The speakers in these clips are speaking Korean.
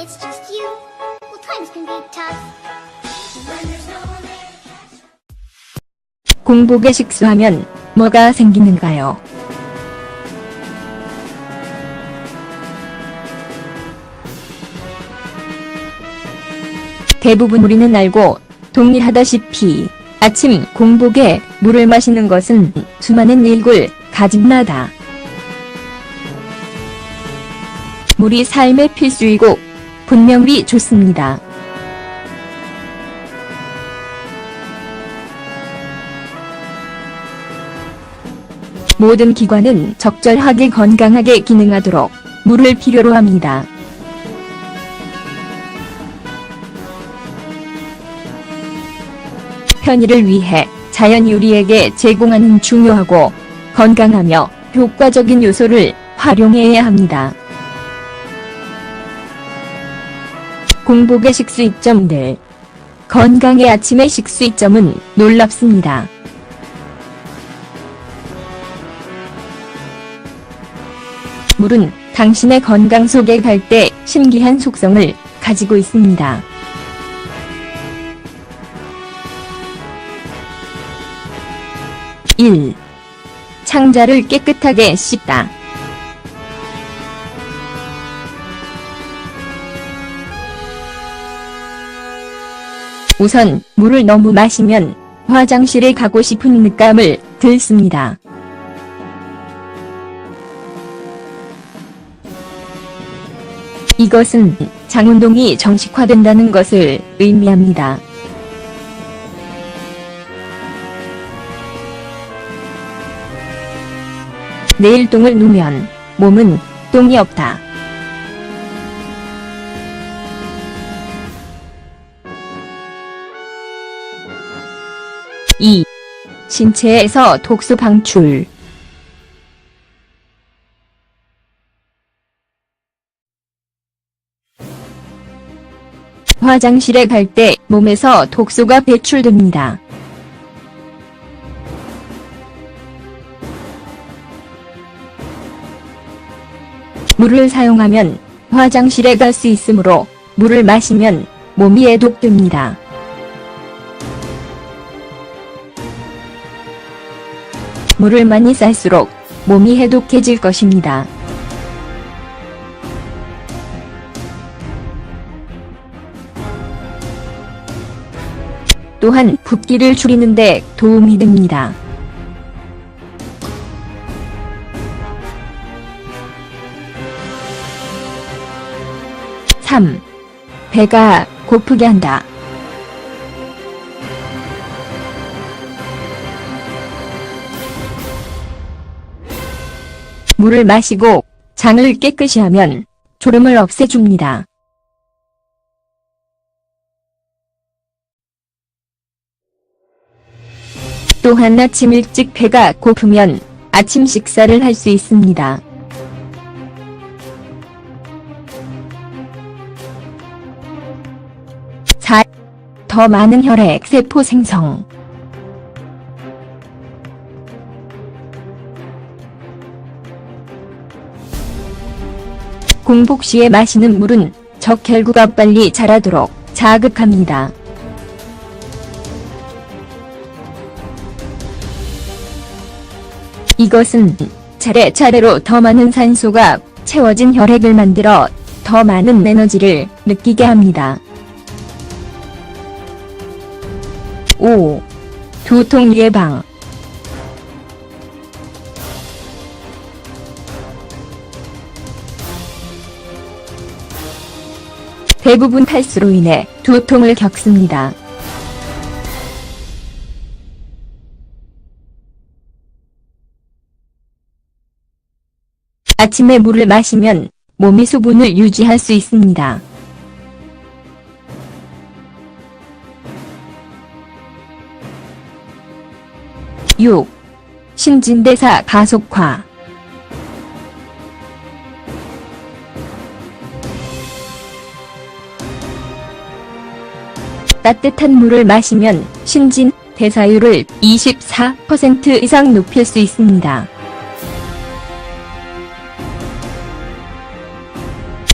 it's just you, well, times can be tough. 공복에 식수하면 뭐가 생기는가요? 대부분 우리는 알고 동일하다시피 아침 공복에 물을 마시는 것은 수많은 일을 가진나다. 물이 삶의 필수이고 분명히 좋습니다. 모든 기관은 적절하게 건강하게 기능하도록 물을 필요로 합니다. 편의를 위해 자연이 우리에게 제공하는 중요하고 건강하며 효과적인 요소를 활용해야 합니다. 공복의 식수익점들 건강의 아침의 식수익점은 놀랍습니다. 물은 당신의 건강 속에 갈 때 신기한 속성을 가지고 있습니다. (1) 창자를 깨끗하게 씻다. 우선 물을 너무 마시면 화장실에 가고 싶은 느낌을 들습니다. 이것은 장운동이 정식화된다는 것을 의미합니다. 내일 똥을 누면 몸은 똥이 없다. 이 신체에서 독소 방출 화장실에 갈 때 몸에서 독소가 배출됩니다. 물을 사용하면 화장실에 갈 수 있으므로 물을 마시면 몸이 해독됩니다. 물을 많이 쌀수록 몸이 해독해질 것입니다. 또한 붓기를 줄이는 데 도움이 됩니다. (3) 배가 고프게 한다. 물을 마시고 장을 깨끗이 하면 졸음을 없애줍니다. 또한 아침 일찍 배가 고프면 아침 식사를 할 수 있습니다. 사, 더 많은 혈액 세포 생성. 공복 시에 마시는 물은 적혈구가 빨리 자라도록 자극합니다. 이것은 차례차례로 더 많은 산소가 채워진 혈액을 만들어 더 많은 에너지를 느끼게 합니다. 5. 두통 예방 대부분 탈수로 인해 두통을 겪습니다. 아침에 물을 마시면 몸이 수분을 유지할 수 있습니다. (6) 신진대사 가속화 따뜻한 물을 마시면 신진 대사율을 24% 이상 높일 수 있습니다.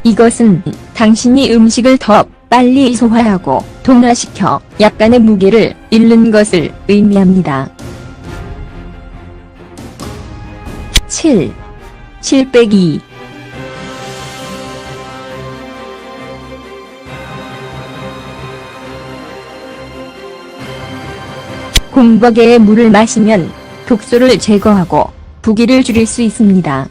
이것은 당신이 음식을 더 빨리 소화하고 동화시켜 약간의 무게를 잃는 것을 의미합니다. 7. 7 빼기 공복에 물을 마시면 독소를 제거하고 부기를 줄일 수 있습니다.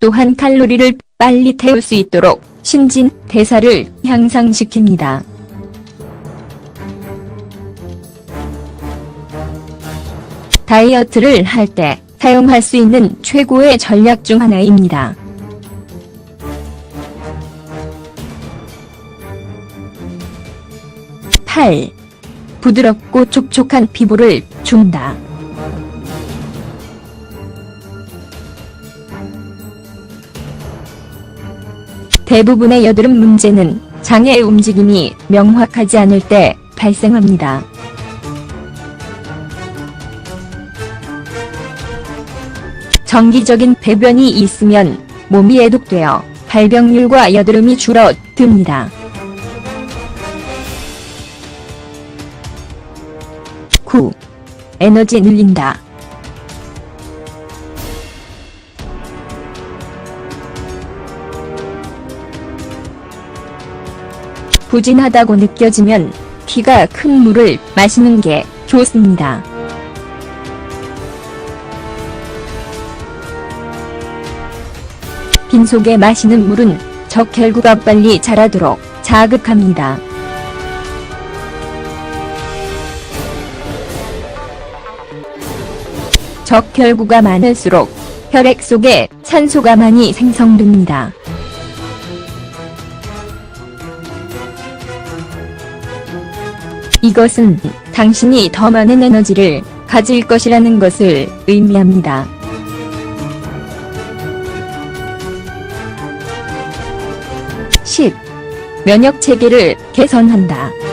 또한 칼로리를 빨리 태울 수 있도록 신진 대사를 향상시킵니다. 다이어트를 할 때 사용할 수 있는 최고의 전략 중 하나입니다. 8. 부드럽고 촉촉한 피부를 준다. 대부분의 여드름 문제는 장의 움직임이 명확하지 않을 때 발생합니다. 정기적인 배변이 있으면 몸이 애독되어 발병률과 여드름이 줄어듭니다. 9. 에너지 늘린다. 부진하다고 느껴지면 키가 큰 물을 마시는 게 좋습니다. 빈속에 마시는 물은 적혈구가 빨리 자라도록 자극합니다. 적혈구가 많을수록 혈액 속에 산소가 많이 생성됩니다. 이것은 당신이 더 많은 에너지를 가질 것이라는 것을 의미합니다. (10) 면역 체계를 개선한다.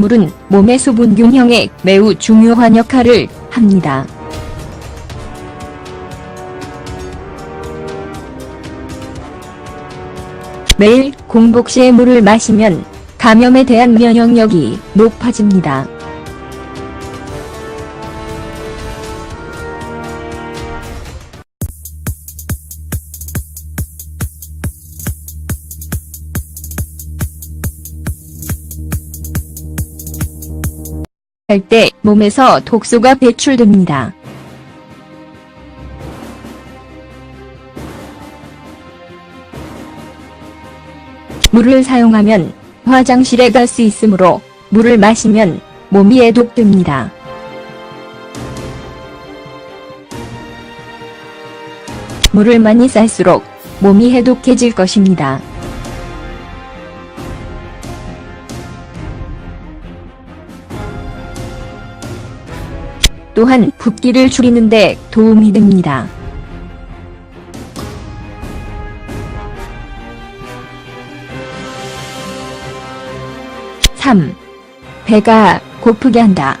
물은 몸의 수분 균형에 매우 중요한 역할을 합니다. 매일 공복 시에 물을 마시면 감염에 대한 면역력이 높아집니다. 할 때 몸에서 독소가 배출됩니다. 물을 사용하면 화장실에 갈 수 있으므로 물을 마시면 몸이 애독됩니다. 물을 많이 쌀수록 몸이 해독해질 것입니다. 또한 붓기를 줄이는 데 도움이 됩니다. 3. 배가 고프게 한다.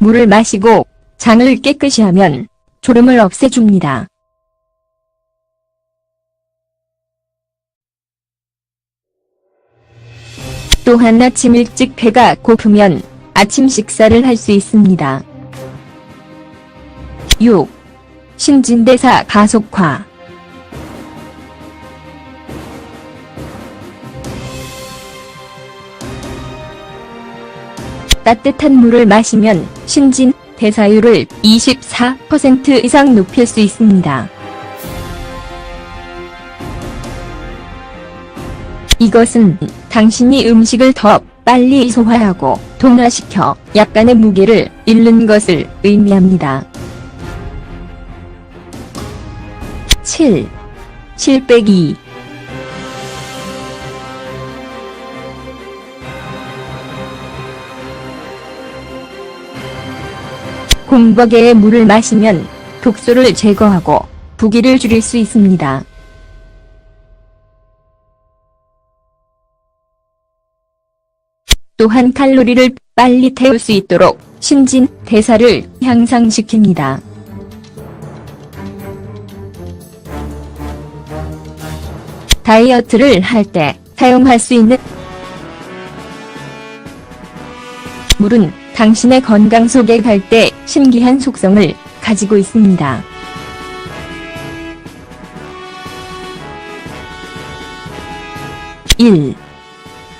물을 마시고 장을 깨끗이 하면 졸음을 없애줍니다. 또한 아침 일찍 배가 고프면 아침 식사를 할 수 있습니다. 6. 신진대사 가속화 따뜻한 물을 마시면 신진 대사율을 24% 이상 높일 수 있습니다. 이것은 당신이 음식을 더 빨리 소화하고 동화시켜 약간의 무게를 잃는 것을 의미합니다. 7. 7 빼기 2 공복에 물을 마시면 독소를 제거하고 부기를 줄일 수 있습니다. 또한 칼로리를 빨리 태울 수 있도록 신진 대사를 향상시킵니다. 다이어트를 할 때 사용할 수 있는 물은 당신의 건강 속에 갈 때 신기한 속성을 가지고 있습니다. (1)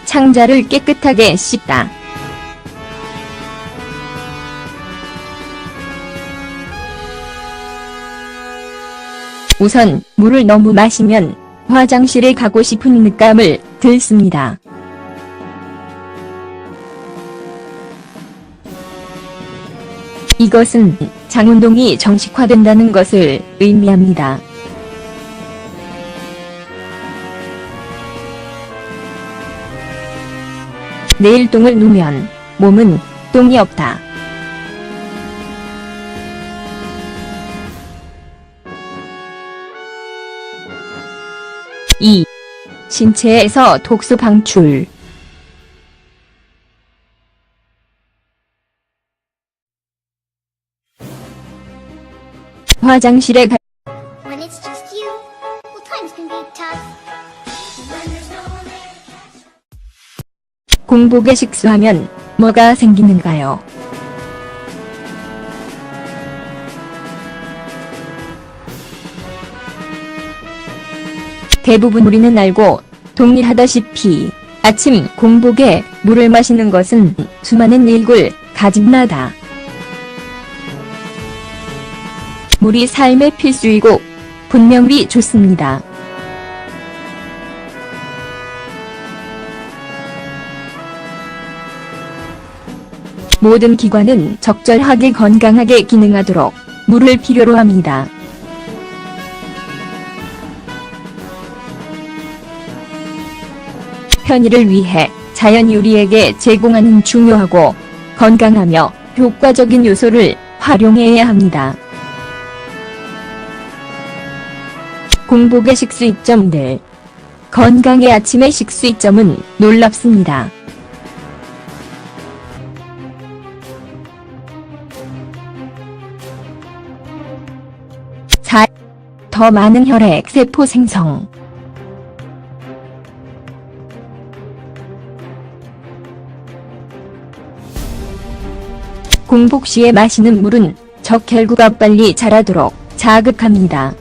창자를 깨끗하게 씻다. 우선 물을 너무 마시면 화장실에 가고 싶은 느낌을 들습니다. 이것은 장운동이 정식화된다는 것을 의미합니다. 내일 똥을 누면 몸은 똥이 없다. 이 신체에서 독소 방출 화장실에 가 공복에 식수하면 뭐가 생기는가요? 대부분 우리는 알고 동일하다시피 아침 공복에 물을 마시는 것은 수많은 일을 가진나다. 물이 삶의 필수이고 분명히 좋습니다. 모든 기관은 적절하게 건강하게 기능하도록 물을 필요로 합니다. 편의를 위해 자연이 우리에게 제공하는 중요하고 건강하며 효과적인 요소를 활용해야 합니다. 공복의 식수이점들 건강의 아침의 식수이점은 놀랍습니다. 더 많은 혈액 세포 생성. 공복 시에 마시는 물은 적혈구가 빨리 자라도록 자극합니다.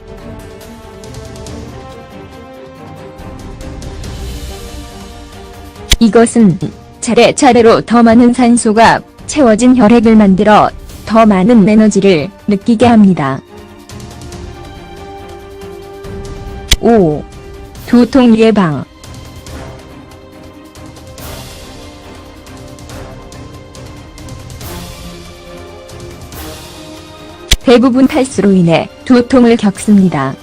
이것은 차례차례로 더 많은 산소가 채워진 혈액을 만들어 더 많은 에너지를 느끼게 합니다. 5. 두통 예방 대부분 탈수로 인해 두통을 겪습니다.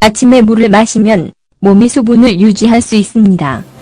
아침에 물을 마시면 몸이 수분을 유지할 수 있습니다.